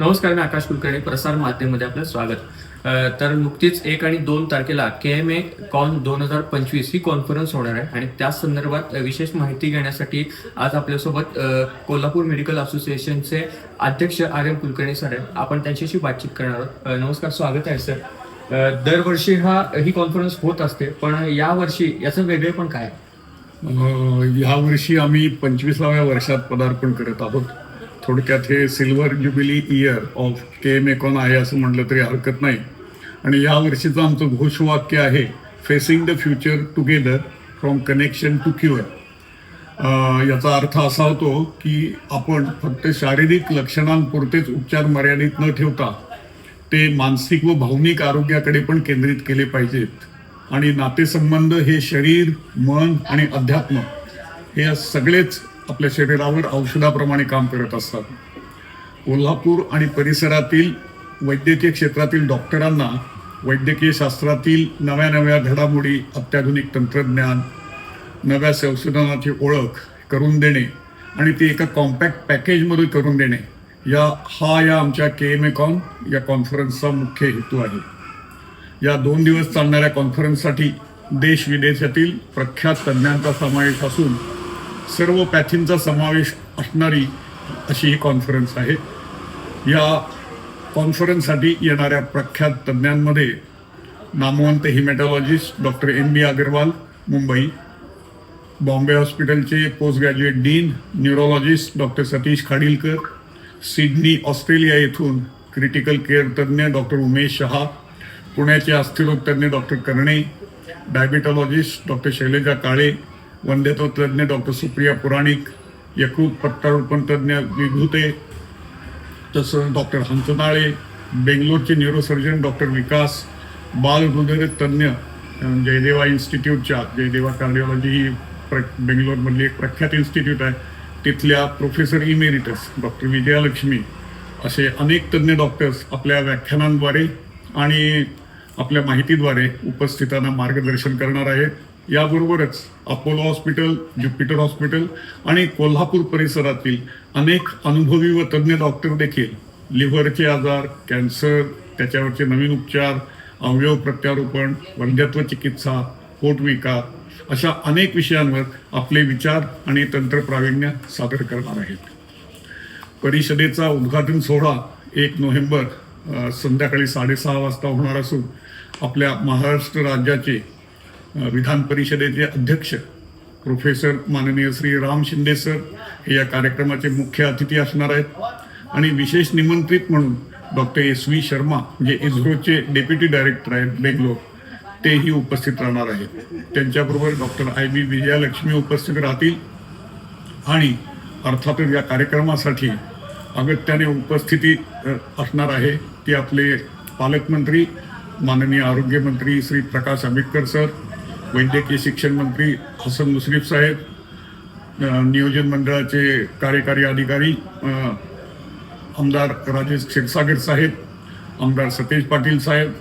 नमस्कार मी आकाश कुलकर्णी प्रसार माध्यममध्ये आपलं स्वागत. तर नुकतीच एक आणि दोन तारखेला के एम ए कॉन दोन हजार पंचवीस ही कॉन्फरन्स होणार आहे आणि त्या संदर्भात विशेष माहिती घेण्यासाठी आज आपल्यासोबत कोल्हापूर मेडिकल असोसिएशनचे अध्यक्ष आर एम कुलकर्णी सर आहेत. आपण त्यांच्याशी बातचीत करणार आहोत. नमस्कार स्वागत आहे सर. दरवर्षी हा ही कॉन्फरन्स होत असते पण यावर्षी याचं वेगळे पण काय? आहे? अं, यावर्षी आम्ही पंचवीसाव्या वर्षात पदार्पण करत आहोत. थोडक्यात हे silver jubilee year of K M एकॉन आहे असं म्हटलं तरी हरकत नाही. आणि या वर्षीचं आमचं घोषवाक्य आहे facing the future together from connection to cure याचा अर्थ असा होतो की आपण फक्त शारीरिक लक्षणांपुरतेच उपचार मर्यादित न ठेवता ते मानसिक व भावनिक आरोग्याकडे पण केंद्रित केले पाहिजेत. आणि नातेसंबंध हे शरीर मन आणि अध्यात्म हे सगळेच आपल्या शरीरावर औषधाप्रमाणे काम करत असतात. कोल्हापूर आणि परिसरातील वैद्यकीय क्षेत्रातील डॉक्टरांना वैद्यकीय शास्त्रातील नव्या नव्या घडामोडी अत्याधुनिक तंत्रज्ञान नव्या संशोधनाची ओळख करून देणे आणि ती एका कॉम्पॅक्ट पॅकेजमध्ये करून देणे या हा या आमच्या के एम कॉन या कॉन्फरन्सचा मुख्य हेतू आहे. या दोन दिवस चालणाऱ्या कॉन्फरन्ससाठी देश विदेशातील प्रख्यात तज्ज्ञांचा समावेश असून सर्व पॅथींचा समावेश असणारी अशी ही कॉन्फरन्स आहे. या कॉन्फरन्ससाठी येणाऱ्या प्रख्यात तज्ज्ञांमध्ये नामवंत hematologist doctor M B Agarwal Mumbai. Bombay हॉस्पिटलचे post graduate dean neurologist doctor Satish Khadilkar. Sydney Australia येथून क्रिटिकल केअर तज्ज्ञ डॉक्टर उमेश शहा. पुण्याचे अस्थिरोग तज्ज्ञ डॉक्टर कर्णे. डायबिटॉलॉजिस्ट डॉक्टर शैलेजा काळे. वंध्यत्व तज्ज्ञ डॉक्टर सुप्रिया पुराणिक यकृत प्रत्यारोपण तज्ज्ञ विभूते तसं डॉक्टर हंसनाळे बेंगलोरचे न्यूरोसर्जन डॉक्टर विकास बाल हृदय तज्ज्ञ जयदेवा इन्स्टिट्यूटच्या जयदेवा कार्डिओलॉजी ही प्र बेंगलोरमधली एक प्रख्यात इन्स्टिट्यूट आहे. तिथल्या प्रोफेसर इमेरिटस डॉक्टर विजयालक्ष्मी असे अनेक तज्ज्ञ डॉक्टर्स आपल्या व्याख्यानांद्वारे आणि आपल्या माहितीद्वारे उपस्थितांना मार्गदर्शन करणार आहेत. याबरोबरच अपोलो हॉस्पिटल ज्युपिटर हॉस्पिटल आणि कोल्हापूर परिसरातील अनेक अनुभवी व तज्ज्ञ डॉक्टर देखील लिव्हरचे आजार कॅन्सर त्याच्यावरचे नवीन उपचार अवयव प्रत्यारोपण वंध्यत्व चिकित्सा पोटविकार अशा अनेक विषयांवर आपले विचार आणि तंत्र प्राविण्य सादर करणार आहेत. परिषदेचा उद्घाटन सोहळा एक नोव्हेंबर संध्याकाळी साडेसहा वाजता होणार असून आपल्या महाराष्ट्र राज्याचे विधान परिषदेचे अध्यक्ष प्रोफेसर माननीय श्री राम शिंदे सर हे या कार्यक्रमाचे मुख्य अतिथी असणार आहेत. आणि विशेष निमंत्रित म्हणून डॉक्टर एस व्ही शर्मा जे इस्रोचे डेप्युटी डायरेक्टर आहेत बेंगलोर तेही उपस्थित राहणार आहेत. त्यांच्याबरोबर डॉक्टर आय बी विजयालक्ष्मी उपस्थित राहतील. आणि अर्थातच या कार्यक्रमासाठी अगत्याने उपस्थिती असणार आहे. ती आपले पालकमंत्री माननीय आरोग्यमंत्री श्री प्रकाश आंबेडकर सर वैद्यकीय शिक्षण मंत्री हसन मुश्रीफ साहेब नियोजन मंडळाचे कार्यकारी अधिकारी आमदार राजेश क्षीरसागर साहेब आमदार सतेज पाटील साहेब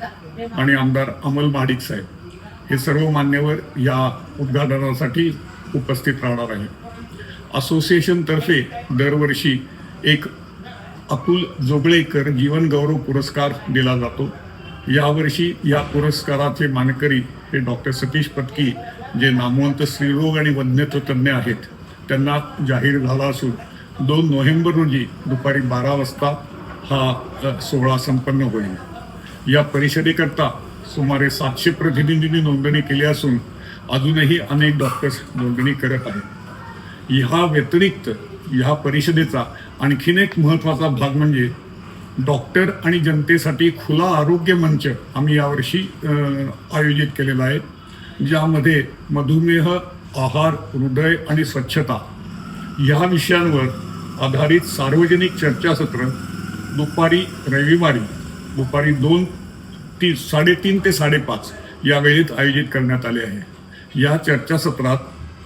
आणि आमदार अमल महाडिक साहेब. हे सर्व मान्यवर या उद्घाटनासाठी उपस्थित राहणार आहेत. असोसिएशनतर्फे दरवर्षी एक अतुल जोगळेकर जीवन गौरव पुरस्कार दिला जातो. यावर्षी या पुरस्काराचे मानकरी हे डॉक्टर सतीश पत्की जे नामवंत स्त्रीरोग आणि वंध्यत्व तज्ज्ञ आहेत त्यांना जाहीर झाला असून दोन नोव्हेंबर रोजी दुपारी बारा वाजता हा सोहळा संपन्न होईल. या परिषदेकरता सुमारे सातशे प्रतिनिधींनी नोंदणी केली असून अजूनही अनेक डॉक्टर्स नोंदणी करत आहेत. ह्या व्यतिरिक्त ह्या परिषदेचा आणखीन एक महत्त्वाचा भाग म्हणजे डॉक्टर आणि जनतेसाठी खुला आरोग्य मंच आम्ही यावर्षी आयोजित केलेला आहे ज्यामध्ये मधुमेह आहार हृदय आणि स्वच्छता ह्या विषयांवर आधारित सार्वजनिक चर्चासत्र दुपारी रविवारी दुपारी दोन ती साडेतीन ते साडेपाच या वेळेत आयोजित करण्यात आले आहे. या चर्चासत्रात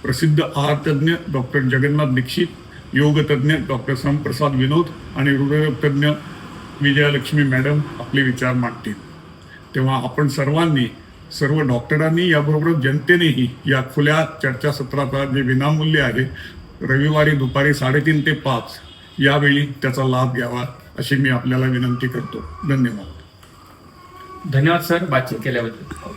प्रसिद्ध आहारतज्ञ डॉक्टर जगन्नाथ दीक्षित योगतज्ञ डॉक्टर समप्रसाद विनोद आणि हृदयतज्ञ विजयालक्ष्मी मॅडम आपले विचार मांडतील. तेव्हा आपण सर्वांनी सर्व डॉक्टरांनी याबरोबर जनतेनेही या खुल्या चर्चासत्राचा जे विनामूल्य आहे रविवारी दुपारी साडेतीन ते पाच यावेळी त्याचा लाभ घ्यावा अशी मी आपल्याला विनंती करतो. धन्यवाद. धन्यवाद सर. बातचीत केल्याबद्दल.